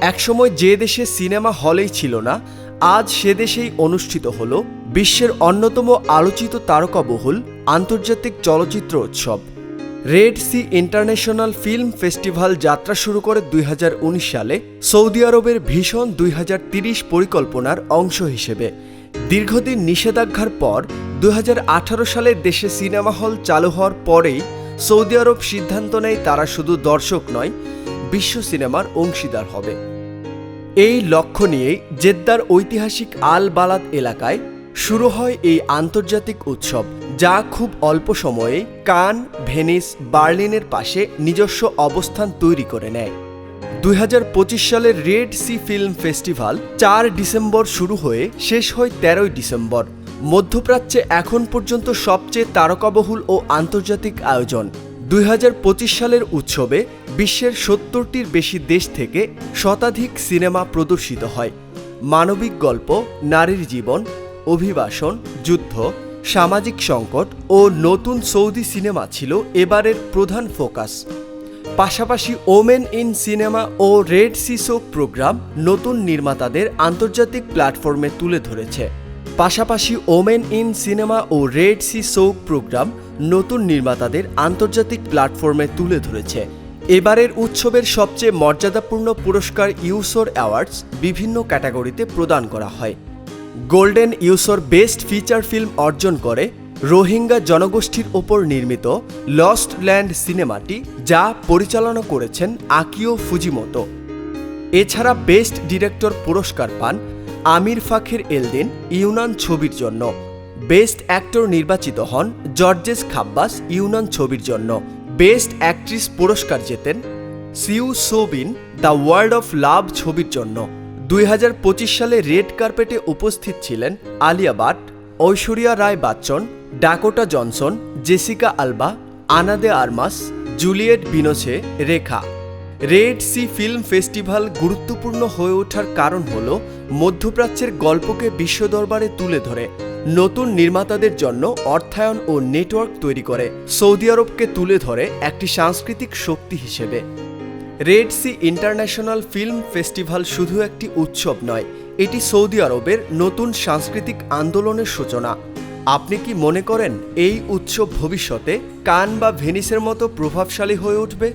একসময় যে দেশে সিনেমা হলেই ছিল না, আজ সে দেশেই অনুষ্ঠিত হল বিশ্বের অন্যতম আলোচিত তারকাবহুল আন্তর্জাতিক চলচ্চিত্র উৎসব। Red Sea International Film Festival যাত্রা শুরু করে দুই হাজার উনিশ সালে সৌদি আরবের ভীষণ দুই পরিকল্পনার অংশ হিসেবে। দীর্ঘদিন নিষেধাজ্ঞার পর দুই হাজার আঠারো সালে দেশে সিনেমা হল চালু হওয়ার পরেই সৌদি আরব সিদ্ধান্ত নেয় তারা শুধু দর্শক নয় বিশ্ব সিনেমার অংশীদার হবে। এই লক্ষ্য নিয়েই জেদ্দার ঐতিহাসিক আল বালাদ এলাকায় শুরু হয় এই আন্তর্জাতিক উৎসব, যা খুব অল্প সময়ে কান, ভেনিস, বার্লিনের পাশে নিজস্ব অবস্থান তৈরি করে নেয়। দুই হাজার পঁচিশ সালের রেড সি ফিল্ম ফেস্টিভ্যাল চার ডিসেম্বর শুরু হয়ে শেষ হয় তেরোই ডিসেম্বর। মধ্যপ্রাচ্যে এখন পর্যন্ত সবচেয়ে তারকাবহুল ও আন্তর্জাতিক আয়োজন। দুই হাজার পঁচিশ সালের উৎসবে বিশ্বের সত্তরটির বেশি দেশ থেকে শতাধিক সিনেমা প্রদর্শিত হয়। মানবিক গল্প, নারীর জীবন, অভিবাসন, যুদ্ধ, সামাজিক সংকট ও নতুন সৌদি সিনেমা ছিল এবারের প্রধান ফোকাস। পাশাপাশি ওমেন ইন সিনেমা ও রেড সিসো প্রোগ্রাম নতুন নির্মাতাদের আন্তর্জাতিক প্ল্যাটফর্মে তুলে ধরেছে। পাশাপাশি ওমেন ইন সিনেমা ও রেড সি শো প্রোগ্রাম নতুন নির্মাতাদের আন্তর্জাতিক প্ল্যাটফর্মে তুলে ধরেছে। এবারের উৎসবের সবচেয়ে মর্যাদাপূর্ণ পুরস্কার ইউসোর অ্যাওয়ার্ডস বিভিন্ন ক্যাটাগরিতে প্রদান করা হয়। Golden Yusr best feature film অর্জন করে রোহিঙ্গা জনগোষ্ঠীর ওপর নির্মিত লস্ট ল্যান্ড সিনেমাটি যা পরিচালনা করেছেন আকিও ফুজিমতো। এছাড়া বেস্ট ডিরেক্টর পুরস্কার পান আমির ফাখের এলদিন ইউনান ছবির জন্য। বেস্ট অ্যাক্টর নির্বাচিত হন জর্জেস খাব্বাস ইউনান ছবির জন্য। বেস্ট অ্যাক্ট্রেস পুরস্কার জেতেন Seo Subin the world of love ছবির জন্য। দুই হাজার পঁচিশ সালে রেড কার্পেটে উপস্থিত ছিলেন Alia Bhatt Aishwarya Rai Bachchan, Dakota Johnson, Jessica Alba, Ana de Armas, Juliette Binoche, Rekha. Red Sea film festival গুরুত্বপূর্ণ হয়ে ওঠার কারণ হল মধ্যপ্রাচ্যের গল্পকে বিশ্ব দরবারে তুলে ধরে নতুন নির্মাতাদের জন্য অর্থায়ন ও নেটওয়ার্ক তৈরি করে। সৌদি আরবকে তুলে ধরে একটি সাংস্কৃতিক শক্তি হিসেবে। Red Sea International Film Festival শুধু একটি উৎসব নয়, এটি সৌদি আরবের নতুন সাংস্কৃতিক আন্দোলনের সূচনা। আপনি কি মনে করেন এই উৎসব ভবিষ্যতে কান বা ভেনিসের মতো প্রভাবশালী হয়ে উঠবে?